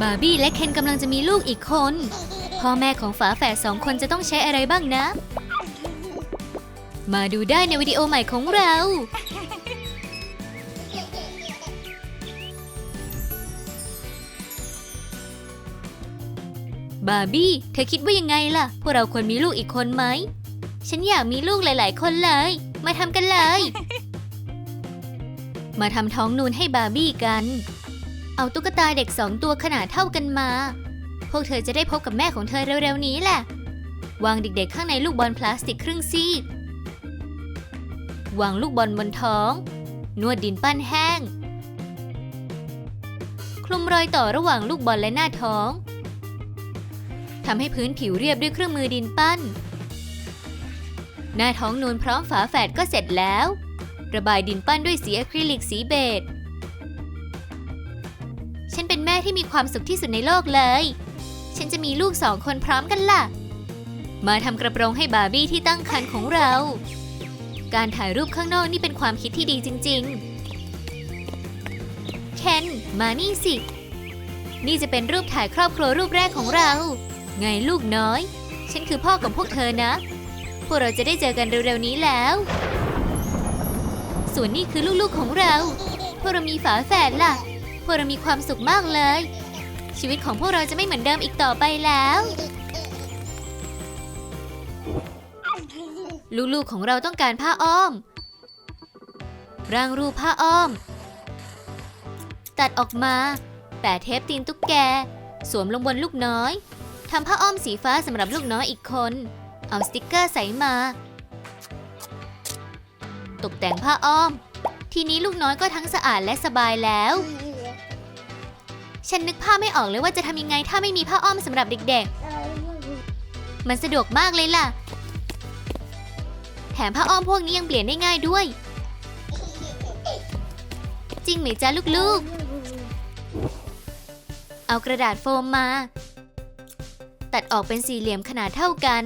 บาร์บี้และเคนกำลังจะมีลูกอีกคน พ่อแม่ของฝาแฝดสองคนจะต้องใช้อะไรบ้างนะ มาดูได้ในวิดีโอใหม่ของเรา บาร์บี้ เธอคิดว่ายังไงล่ะ พวกเราควรมีลูกอีกคนไหม ฉันอยากมีลูกหลาย ๆ คนเลย มาทำกันเลย มาทำท้องนูนให้บาร์บี้กัน เอาตุ๊กตาเด็กสองตัวขนาดเท่ากันมา พวกเธอจะได้พบกับแม่ของเธอเร็วๆนี้แหละ วางเด็กๆข้างในลูกบอลพลาสติกครึ่งซีก วางลูกบอลบนท้อง นวดดินปั้นแห้ง คลุมรอยต่อระหว่างลูกบอลและหน้าท้อง ทำให้พื้นผิวเรียบด้วยเครื่องมือดินปั้น หน้าท้องนูนพร้อมฝาแฝดก็เสร็จแล้ว ระบายดินปั้นด้วยสีอะคริลิกสีเบจ ฉันเป็นแม่ที่มีความสุขที่สุดในโลกเลย ฉันจะมีลูกสองคนพร้อมกันล่ะ มาทำกระโปรงให้บาร์บี้ที่ตั้งครรภ์ของเรา การถ่ายรูปข้างนอกนี่เป็นความคิดที่ดีจริง ๆ เคน มานี่สิ นี่จะเป็นรูปถ่ายครอบครัวรูปแรกของเรา ไงลูกน้อย ฉันคือพ่อของพวกเธอนะ พวกเราจะได้เจอกันเร็วๆนี้แล้ว ส่วนนี่คือลูกๆของเรา พวกเรามีฝาแฝดล่ะ พวกเรามีความสุขมากเลย ชีวิตของพวกเราจะไม่เหมือนเดิมอีกต่อไปแล้ว ลูกๆของเราต้องการผ้าอ้อม ร่างรูปผ้าอ้อม ตัดออกมา แปะเทปตีนตุ๊กแก สวมลงบนลูกน้อยทำผ้าอ้อมสีฟ้าสำหรับลูกน้อยอีกคน เอาสติกเกอร์ใส่มา ตกแต่งผ้าอ้อม ทีนี้ลูกน้อยก็ทั้งสะอาดและสบายแล้ว ฉันนึกภาพไม่ออกเลยว่าจะทำยังไงถ้าไม่มีผ้าอ้อมสำหรับเด็กๆ มันสะดวกมากเลยล่ะ แถมผ้าอ้อมพวกนี้ยังเปลี่ยนได้ง่ายด้วย จริงไหมจ๊ะลูกๆ เอากระดาษโฟมมา ตัดออกเป็นสี่เหลี่ยมขนาดเท่ากัน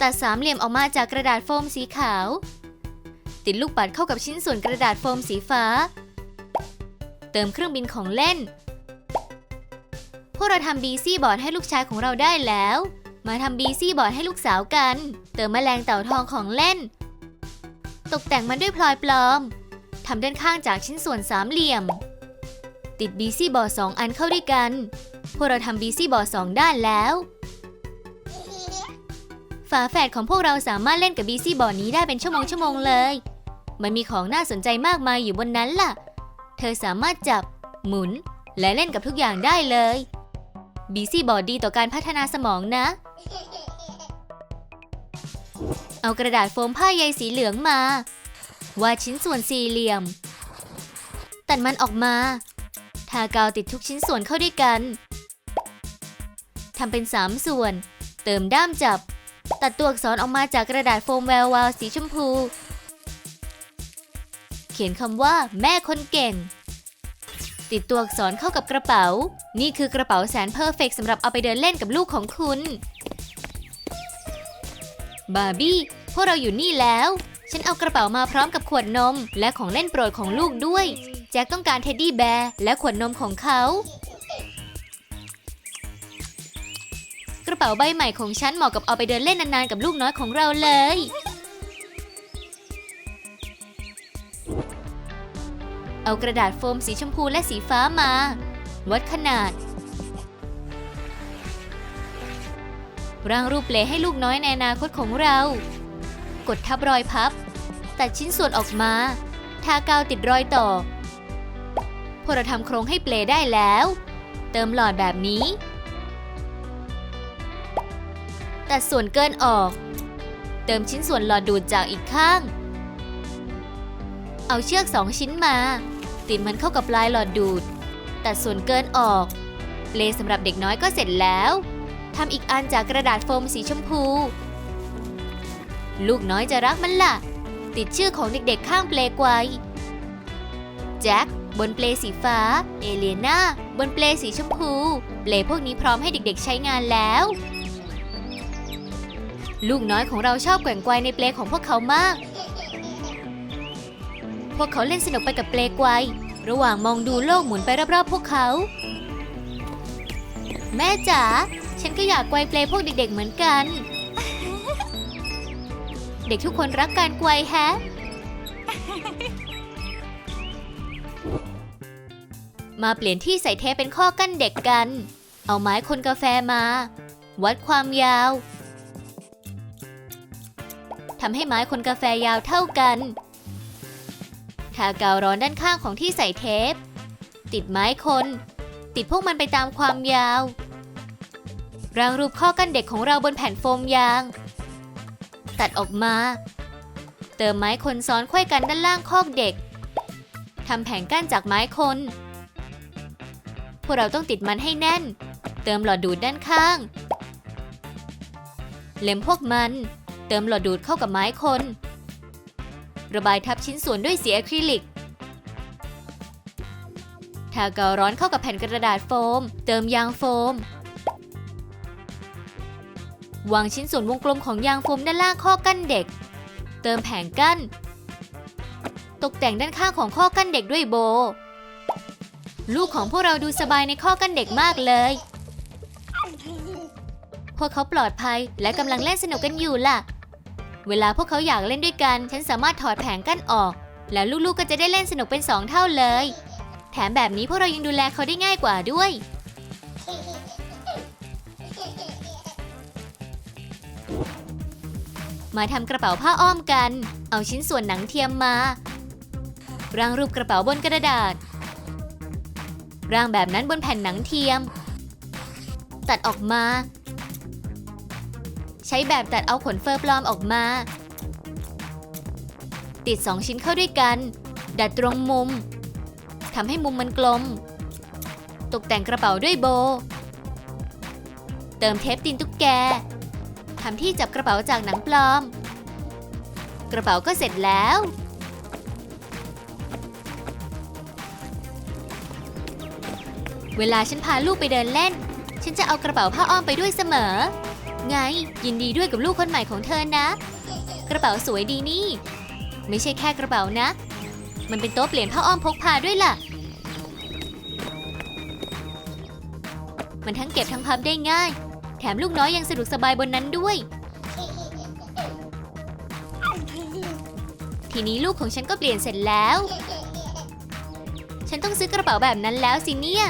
ตัดสามเหลี่ยมออกมาจากกระดาษโฟมสีขาว ติดลูกปัดเข้ากับชิ้นส่วนกระดาษโฟมสีฟ้า เติมเครื่องบินของเล่น พวกเราทำบีซี่บอร์ดให้ลูกชายของเราได้แล้ว มาทำบีซี่บอร์ดให้ลูกสาวกัน เติมแมลงเต่าทองของเล่น ตกแต่งมันด้วยพลอยปลอมทำด้านข้างจากชิ้นส่วนสามเหลี่ยม ติดบีซี่บอร์ดสองอันเข้าด้วยกัน พวกเราทำบีซี่บอร์ดสองด้านแล้วฝาแฝดของพวกเราสามารถเล่นกับบีซี่บอร์ดนี้ได้เป็นชั่วโมงชั่วโมงเลย มันมีของน่าสนใจมากมายอยู่บนนั้นล่ะ เธอสามารถจับ หมุน และเล่นกับทุกอย่างได้เลย บีซี่บอดดีต่อการพัฒนาสมองนะ เอากระดาษโฟมผ้าใยสีเหลืองมา วาดชิ้นส่วนสี่เหลี่ยม ตัดมันออกมา ทากาวติดทุกชิ้นส่วนเข้าด้วยกัน ทำเป็นสามส่วน เติมด้ามจับ ตัดตัวอักษรออกมาจากกระดาษโฟมแวววาวสีชมพู เขียนคำว่าแม่คนเก่ง ติดตัวอักษรเข้ากับกระเป๋า นี่คือกระเป๋าแสนเพอร์เฟกต์สำหรับเอาไปเดินเล่นกับลูกของคุณ บาร์บี้ พวกเราอยู่นี่แล้ว ฉันเอากระเป๋ามาพร้อมกับขวดนม และของเล่นโปรดของลูกด้วย แจ็คต้องการเท็ดดี้แบร์และขวดนมของเขา กระเป๋าใบใหม่ของฉันเหมาะกับเอาไปเดินเล่นนานๆกับลูกน้อยของเราเลย เอากระดาษโฟมสีชมพูและสีฟ้ามา วัดขนาด ร่างรูปเปลให้ลูกน้อยในอนาคตของเรา กดทับรอยพับ ตัดชิ้นส่วนออกมา ทากาวติดรอยต่อพวกเราทำโครงให้เปลได้แล้ว เติมหลอดแบบนี้ ตัดส่วนเกินออก เติมชิ้นส่วนหลอดดูดจากอีกข้างเอาเชือกสองชิ้นมา ติดมันเข้ากับปลายหลอดดูด ตัดส่วนเกินออกเปลสำหรับเด็กน้อยก็เสร็จแล้วทำอีกอันจากกระดาษโฟมสีชมพู ลูกน้อยจะรักมันล่ะ ติดชื่อของเด็กๆข้างเปลไกวแจ็คบนเปลสีฟ้า เอเลียนาบนเปลสีชมพู เปลพวกนี้พร้อมให้เด็กๆใช้งานแล้ว ลูกน้อยของเราชอบแกว่งไกวในเปลของพวกเขามาก พวกเขาเล่นสนุกไปกับเปลไกวระหว่างมองดูโลกหมุนไปรอบๆพวกเขา แม่จ๋า ฉันก็อยากไกวเปลพวกเด็กๆเหมือนกัน เด็กทุกคนรักการไกวแฮะ มาเปลี่ยนที่ใส่เทปเป็นข้อกั้นเด็กกัน เอาไม้คนกาแฟมา วัดความยาวทำให้ไม้คนกาแฟยาวเท่ากัน ทากาวร้อนด้านข้างของที่ใส่เทป ติดไม้คน ติดพวกมันไปตามความยาวรางรูปข้อกั้นเด็กของเราบนแผ่นโฟมยาง ตัดออกมา เติมไม้คนซ้อนไขว้กันด้านล่างคอกเด็กทำแผงกั้นจากไม้คน พวกเราต้องติดมันให้แน่น เติมหลอดดูดด้านข้าง เล็มพวกมัน เติมหลอดดูดเข้ากับไม้คน ระบายทับชิ้นส่วนด้วยสีอะคริลิก ทากาวร้อนเข้ากับแผ่นกระดาษโฟม เติมยางโฟม วางชิ้นส่วนวงกลมของยางโฟมด้านล่างข้อกั้นเด็ก เติมแผงกั้น ตกแต่งด้านข้างของข้อกั้นเด็กด้วยโบ ลูกของพวกเราดูสบายในข้อกั้นเด็กมากเลยพวกเขาปลอดภัยและกำลังเล่นสนุกกันอยู่ล่ะ เวลาพวกเขาอยากเล่นด้วยกัน ฉันสามารถถอดแผงกั้นออก แล้วลูกๆก็จะได้เล่นสนุกเป็นสองเท่าเลย แถมแบบนี้พวกเรายังดูแลเขาได้ง่ายกว่าด้วย มาทำกระเป๋าผ้าอ้อมกัน เอาชิ้นส่วนหนังเทียมมา ร่างรูปกระเป๋าบนกระดาษ ร่างแบบนั้นบนแผ่นหนังเทียม ตัดออกมา ใช้แบบตัดเอาขนเฟอร์ปลอมออกมา ติดสองชิ้นเข้าด้วยกัน ดัดตรงมุมทำให้มุมมันกลม ตกแต่งกระเป๋าด้วยโบ เติมเทปตีนตุ๊กแกทำที่จับกระเป๋าจากหนังปลอม กระเป๋าก็เสร็จแล้วเวลาฉันพาลูกไปเดินเล่น ฉันจะเอากระเป๋าผ้าอ้อมไปด้วยเสมอ ไง ยินดีด้วยกับลูกคนใหม่ของเธอนะ กระเป๋าสวยดีนี่ ไม่ใช่แค่กระเป๋านะ มันเป็นโต๊ะเปลี่ยนผ้าอ้อมพกพาด้วยล่ะ มันทั้งเก็บทั้งพับได้ง่าย แถมลูกน้อยยังสะดวกสบายบนนั้นด้วย ทีนี้ลูกของฉันก็เปลี่ยนเสร็จแล้ว ฉันต้องซื้อกระเป๋าแบบนั้นแล้วสิเนี่ย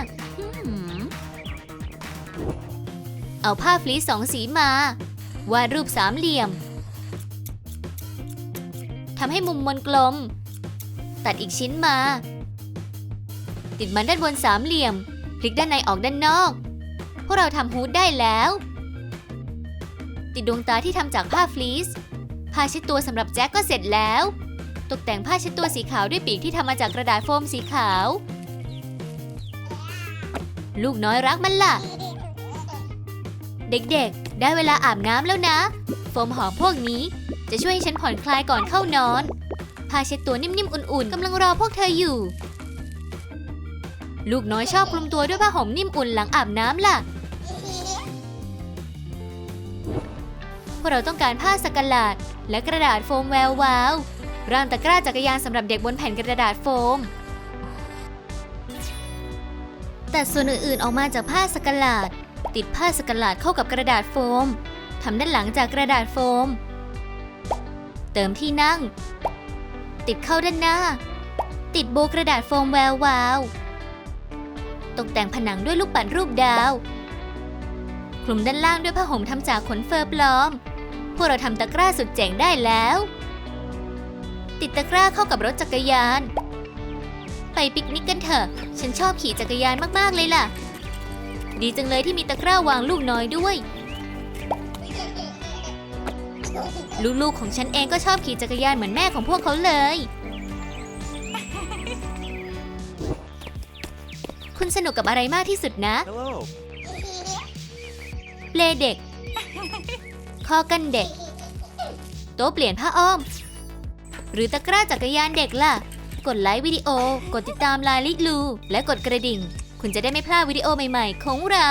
เอาผ้าฟลีสสองสีมา วาดรูปสามเหลี่ยมทำให้มุมมนกลม ตัดอีกชิ้นมา ติดมันด้านบนสามเหลี่ยม พลิกด้านในออกด้านนอก พวกเราทำฮูดได้แล้ว ติดดวงตาที่ทำจากผ้าฟลีสผ้าเช็ดตัวสำหรับแจ็คก็เสร็จแล้ว ตกแต่งผ้าเช็ดตัวสีขาวด้วยปีกที่ทำมาจากกระดาษโฟมสีขาว ลูกน้อยรักมันล่ะ เด็กๆ ได้เวลาอาบน้ำแล้วนะ โฟมหอมพวกนี้จะช่วยให้ฉันผ่อนคลายก่อนเข้านอน ผ้าเช็ดตัวนิ่มๆ อุ่นๆ กำลังรอพวกเธออยู่ ลูกน้อยชอบคลุมตัวด้วยผ้าห่มนิ่มอุ่นหลังอาบน้ำล่ะ พวกเราต้องการผ้าสกลาด และกระดาษโฟมแวววาวร่างตะกร้าจักรยานสำหรับเด็กบนแผ่นกระดาษโฟม แต่ส่วนอื่นๆ ออกมาจากผ้าสกลาด ติดผ้าสกัลาดเข้ากับกระดาษโฟมทำด้านหลังจากกระดาษโฟม เติมที่นั่ง ติดเข้าด้านหน้า ติดโบกระดาษโฟมแวววาว ตกแต่งผนังด้วยลูกปัดรูปดาว คลุมด้านล่างด้วยผ้าห่มทำจากขนเฟอร์ปลอม พวกเราทำตะกร้าสุดเจ๋งได้แล้ว ติดตะกร้าเข้ากับรถจักรยาน ไปปิกนิกกันเถอะ ฉันชอบขี่จักรยานมาก ๆ เลยล่ะ ดีจังเลยที่มีตะกร้าวางลูกน้อยด้วย ลูกๆของฉันเองก็ชอบขี่จักรยานเหมือนแม่ของพวกเขาเลย คุณสนุกกับอะไรมากที่สุดนะเปลเด็กข้อกันเด็ก โต๊ะเปลี่ยนผ้าอ้อม หรือตะกร้าจักรยานเด็กล่ะ กดไลค์วิดีโอ กดติดตามลายลิลู และกดกระดิ่ง คุณจะได้ไม่พลาดวิดีโอใหม่ ๆ ของเรา